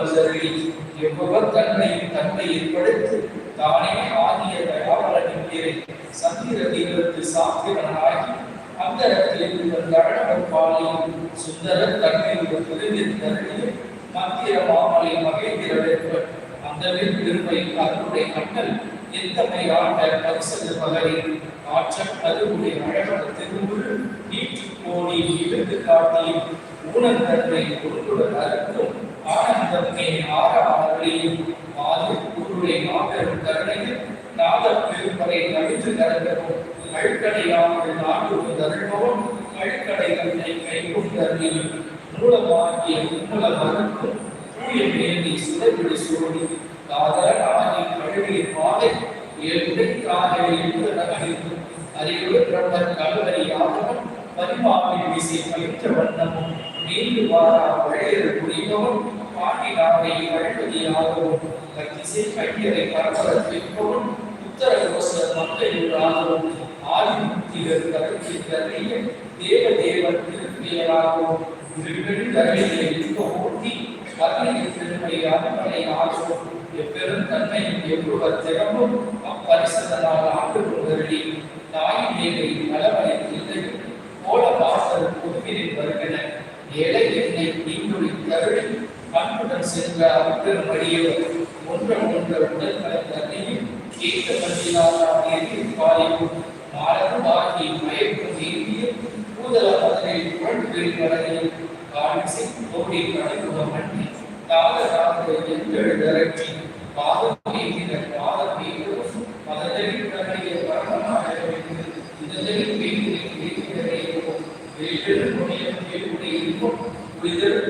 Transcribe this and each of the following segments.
வந்தருளி எவ்வவர் தானே ஆகிய தயாவலனின் பேரை சந்திர தீபத்து சாத்திரனாகி சுந்தர தன்மையுடன் புரிந்திருந்தருளியும் மத்திய மாமலை மகேந்திரவேற்பர் அந்த திருப்பை அருளுடைய மன்னல் எத்தனை ஆண்ட பரிசது மகளிர் ஆற்றல் அதுவுடைய அழகர நீற்று இழுத்து தன்மை அறுக்கும் ஆனந்தமே ஆறாமலையும் ஆது குருடைய மாபெரும் கருணையில் நாத பெருமறை நடித்து நடக்கவும் அழுக்கடையாமல் நாட்டு தருணவும் அழுக்கடை தன்னை கைகொண்டறியும் மூலமாகிய உம்மல தூய மேலி சுடவிடு சோடி காதல ஆகி கழுவிய பாதை எழுத நகரித்து அறிவுறு பிரம்மர் கல்வரியாகவும் பரிமாவின் வீசி பயிற்ற வண்ணமும் நீண்டு வாரா வழியர் புரிந்தவன் பாண்டினாவை வழிபதியாகவும் கத்திசை கையரை பரபரத்திற்கவும் உத்தர கோச மக்களாகவும் ஆதிமுக்திகள் கருத்திற்கரிய தேவ தேவர் திருப்பியலாகவும் திருவெளி தரையிலே ஓட்டி கருணையின் பெருமை அனுமனை ஆகும் எப்பெரும் தன்மையும் திறமும் அப்பரிசதனால் ஆண்டு கொண்டருளி. தாயின் தேவை நலவழித்து போல வாசல் பொறுப்பினில் வருகின ஏழை என்னை தீங்குழி தருளி பண்புடன் சென்ற அப்பெரும் அடியவர் ஒன்று உடல் கலந்தனையும் கேட்ட பற்றினாலும் பாயும் மாறனும் ஆகிய மயக்கும் நீங்கிய கூதல மதனில் புகழ் கடலில் காணிசை கோடி கடைமுகம் மண்ணி தாக தாக எங்கள் விரட்டி பாதம் நீங்கின பாதம் நீங்கும் மதனில் கடலிய பரமனாக இருந்து இதனில் வீட்டில் வீட்டிலேயும் வெளியில் முனையம் கேட்கும் உயிர் புரியும்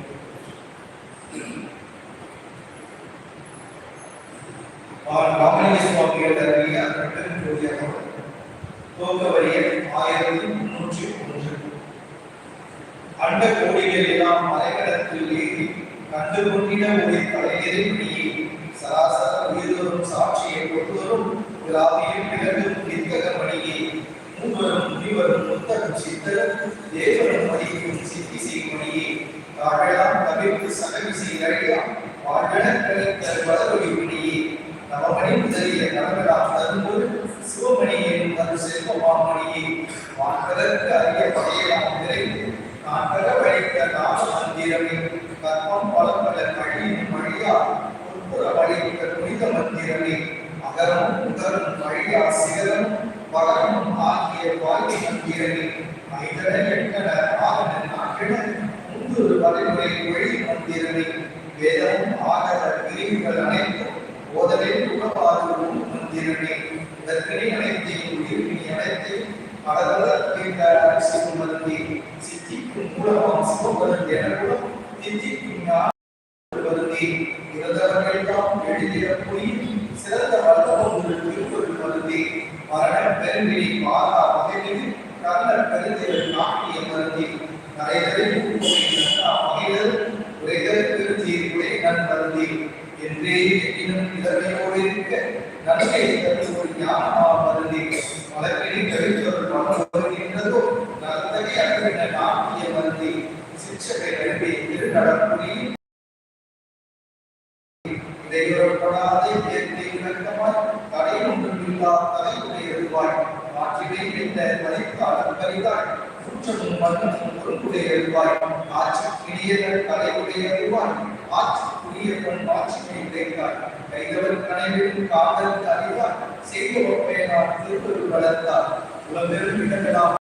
ராமலிங்க சுவாமிகள் அருளிய கட்டளை ஜோதியாக துவக்க வரியில் ஆயிரத்தி முன்னூற்றி ஒன்று. அண்ட கோடிகள் எல்லாம் மலைக்கடத்தில் ஏறி கண்டு கொண்டிட ஒரு தலையரில் நீ சராசர உயிர்தோறும் சாட்சியை ஒருவரும் விழாவியில் பிறகு நிற்கக மணியே. மூவரும் முனிவரும் முத்தகம் சித்தர் தேவரும் மதிக்கும் சித்தி செய்மணியே தாழலாம் தவிர்த்து சகவி செய்தழையா வாழ்வன கழித்த வளர்வழி அகரம் உதரும் சிகரம் பகரம் ஆகிய வாழ்க்கை மந்திரமே எட்டன நலத்தகை அகவின நாட்டிய மருந்தி சிக்ஷகை நடுவே இரு இயற்கை இணக்கமாய் தடை ஒன்றும் இல்லா தலைமுறை எழுவாய் ஆற்றினை வைத்த மதித்தாளர் பரிதாய் குற்றமும் மன்னமும் பொறுப்புடைய எழுவாய் உடைத்தாய் கைதவர் காதல் அறிவார் செய்த ஒப்பேனார் திருப்பொருள் வளர்த்தார் இடங்களாம்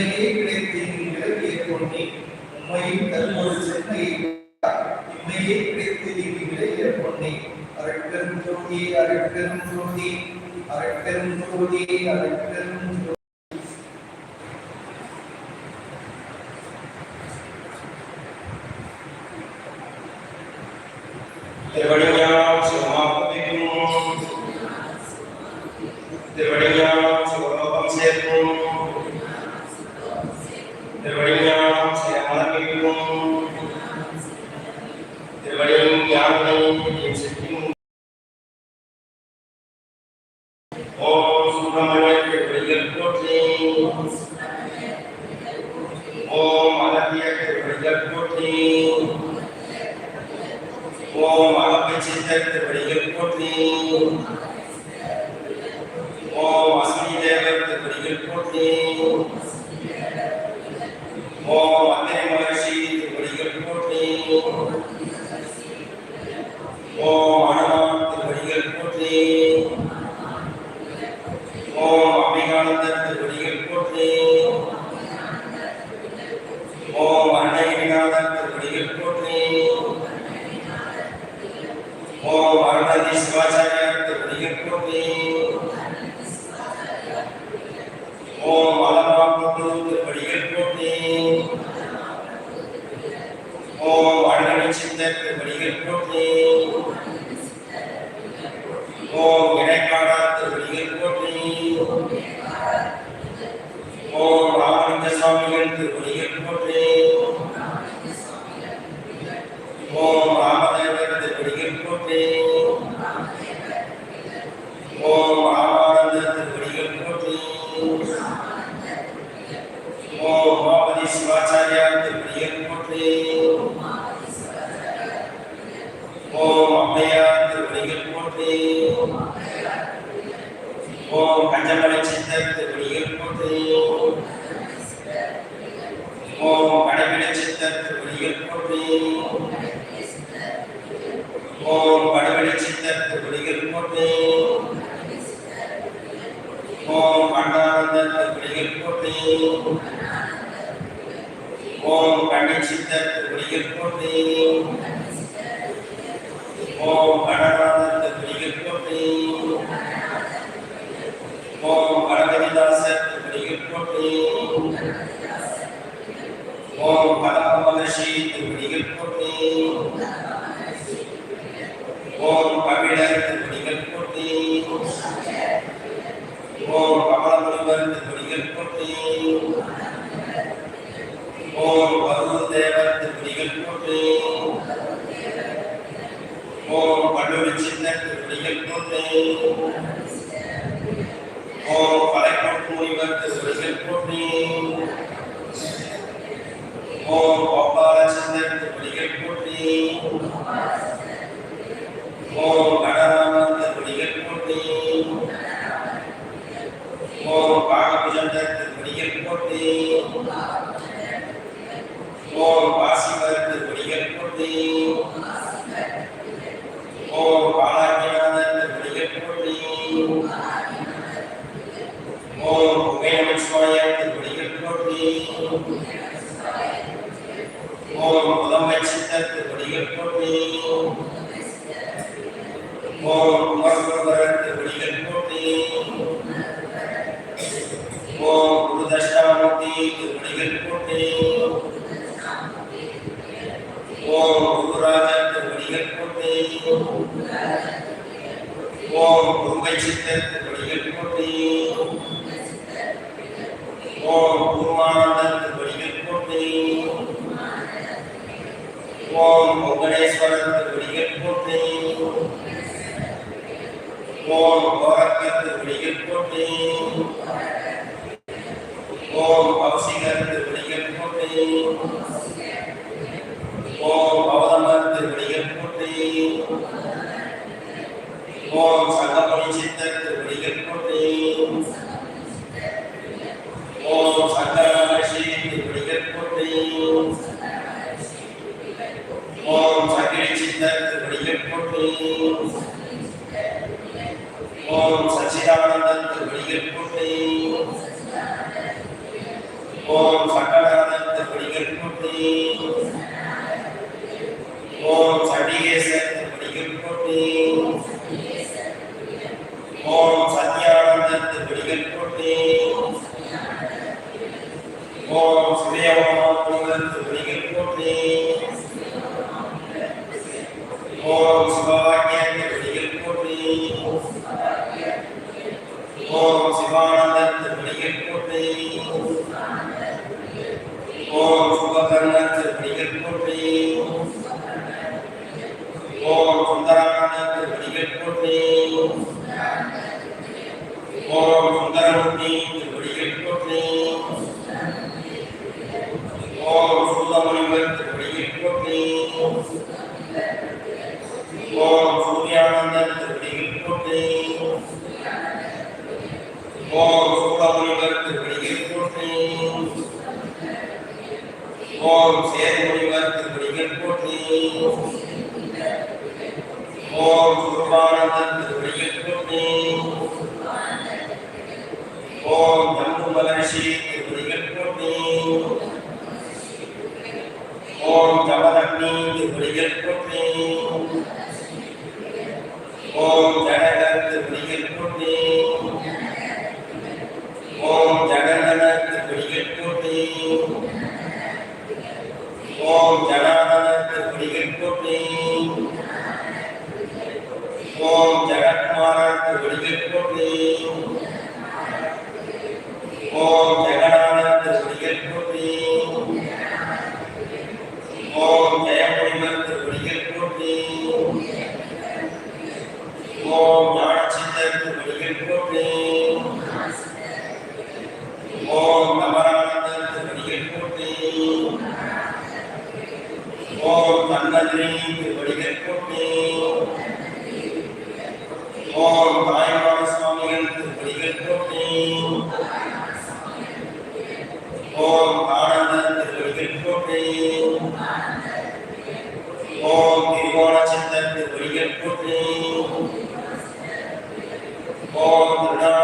உண்மையே கிடைத்து விலகிய பொன்னே உண்மையும் கருப்பொரு செம்மையை உடைத்தாய் உண்மையே கிடைத்து இங்கு விலகிய பொன்னே ஜோதி ஜோதி ஜோதி சுவாமிகள் திருமணியில் பிடிகள் போட்டே ஓம் அழகானந்த பிடிகள் போட்டே ஓம் அரவிந்தாசர் பிடிகள் போட்டே ஓம் பரமகர்ஷி பிடிகள் போட்டே ஓம் கபிலர் பிடிகள் போட்டே ஓம் கமலமுனிவர் பிடிகள் போட்டே ஓம் வருண் தேவர் திருவடிகள் போற்றி ஓம் வள்ளுவி சின்னர் திருவடிகள் போற்றி ஓம் வளைக்கோட் முனிவர் திருவடிகள் போற்றி ஓம் கோபாலச்சந்தர் திருவடிகள் போற்றி ஓம் ஓம் குருமானந்தத்து வடிகள் போற்றி. ஓம் வெங்கடேஸ்வரத்து வடிகள் போற்றி. ஓம் கோரக்கத்து வடிகள் போற்றி. ஓம் அவசிகத்து வடிகள் போற்றி. ஓம் அவதமத்து வடிகள் போற்றி. ஓம் சங்கமணி சித்தத்து வடிகள் படிகற்புட்டை ஓம் சகலானந்த படிகற்புட்டை ஓம் சடிகேசத்து படிகற்புட்டை ஓம் சத்யானந்தத்து படிகற்புட்டை Oh. Amém. Father God.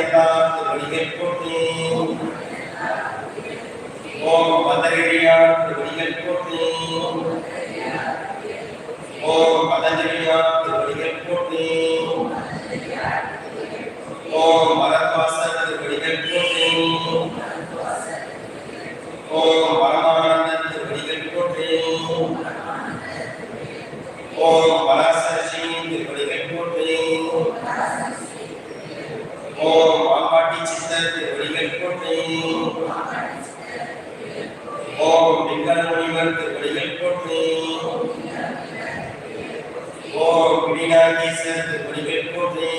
காத்து வழிகள் போட்டு. ஓம் பதரடியார் வழிகள் போட்டு. ஓம் பதஞ்சலியார் வழிகள் போட்டு. ஓம் மரத்வாச திருவடிகள் போற்றி ஓம் கிரீடாதீசர் திருவடிகள் போற்றி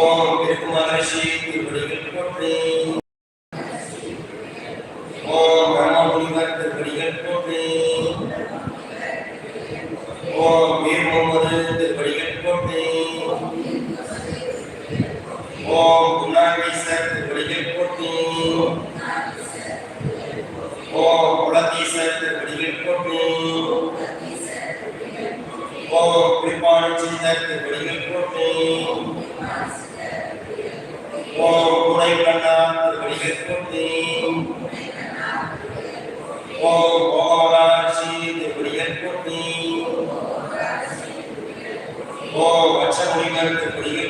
ஓம் திருக்குமாரஷி திருவடிகள் போற்றி. உரிமை இருக்கக்கூடிய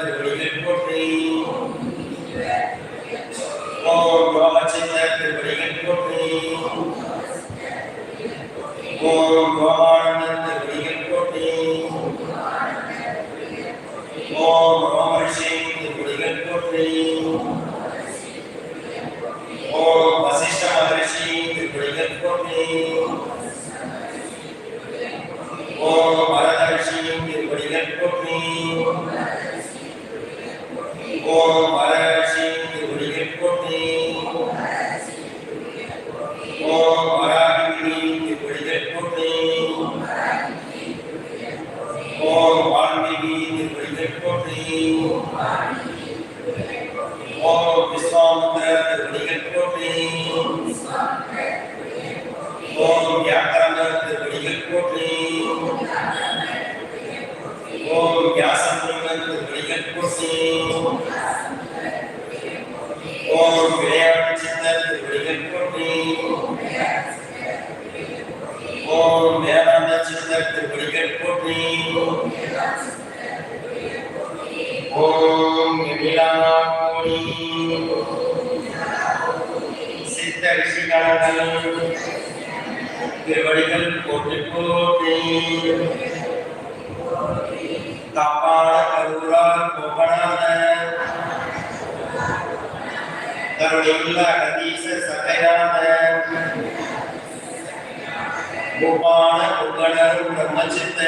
வடிகள் போட்டு போட்டே தாப்பாட கருவுரா கோபடாதருள ஹதீச சகையாத கோபான புகழரு பிரம்மச்சித்த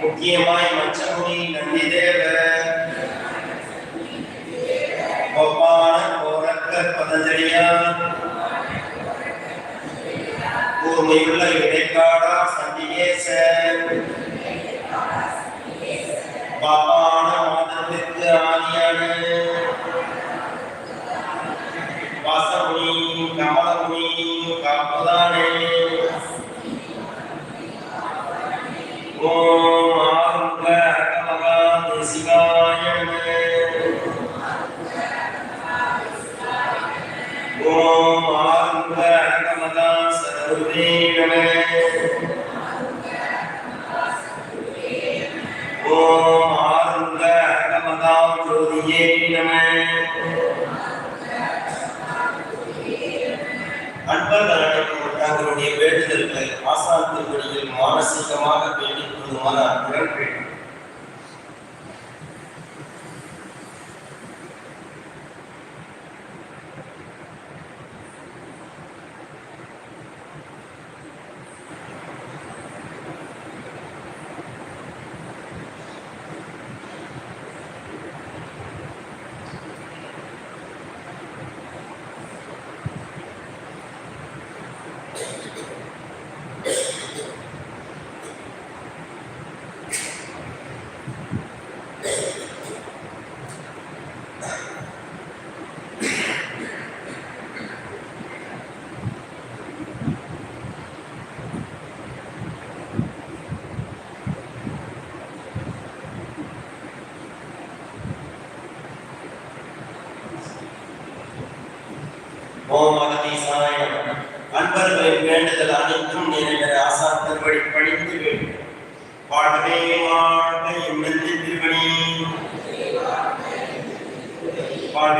முக்கியமாய் மச்சமுனி நந்தி தேவ கோபான கோரக்க பதஞ்சலியா தொகையுள்ள இடைக்காடா சண்டிகேசன் பாபான மாதத்திற்கு ஆதியான வாசமுனி கமலமுனி காப்பதானே ஓம்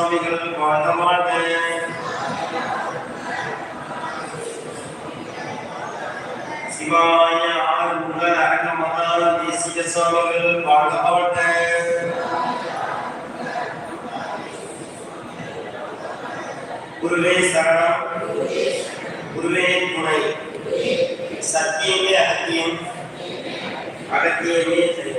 சுவாமிகள் வாழ்ந்த மாட்டேன் சிவாய ஆறுமுக அரங்கமதால் தேசிய சுவாமிகள் வாழ்ந்த மாட்டேன் குருவே சரணம். குருவே துணை. சத்தியமே அகத்தியம். அகத்தியமே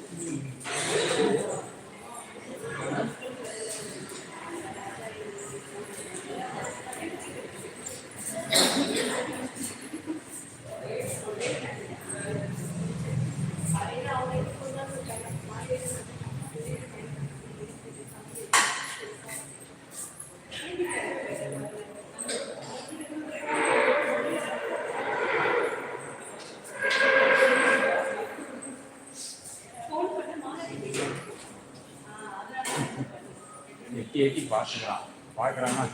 friends. 足が。バイクラな。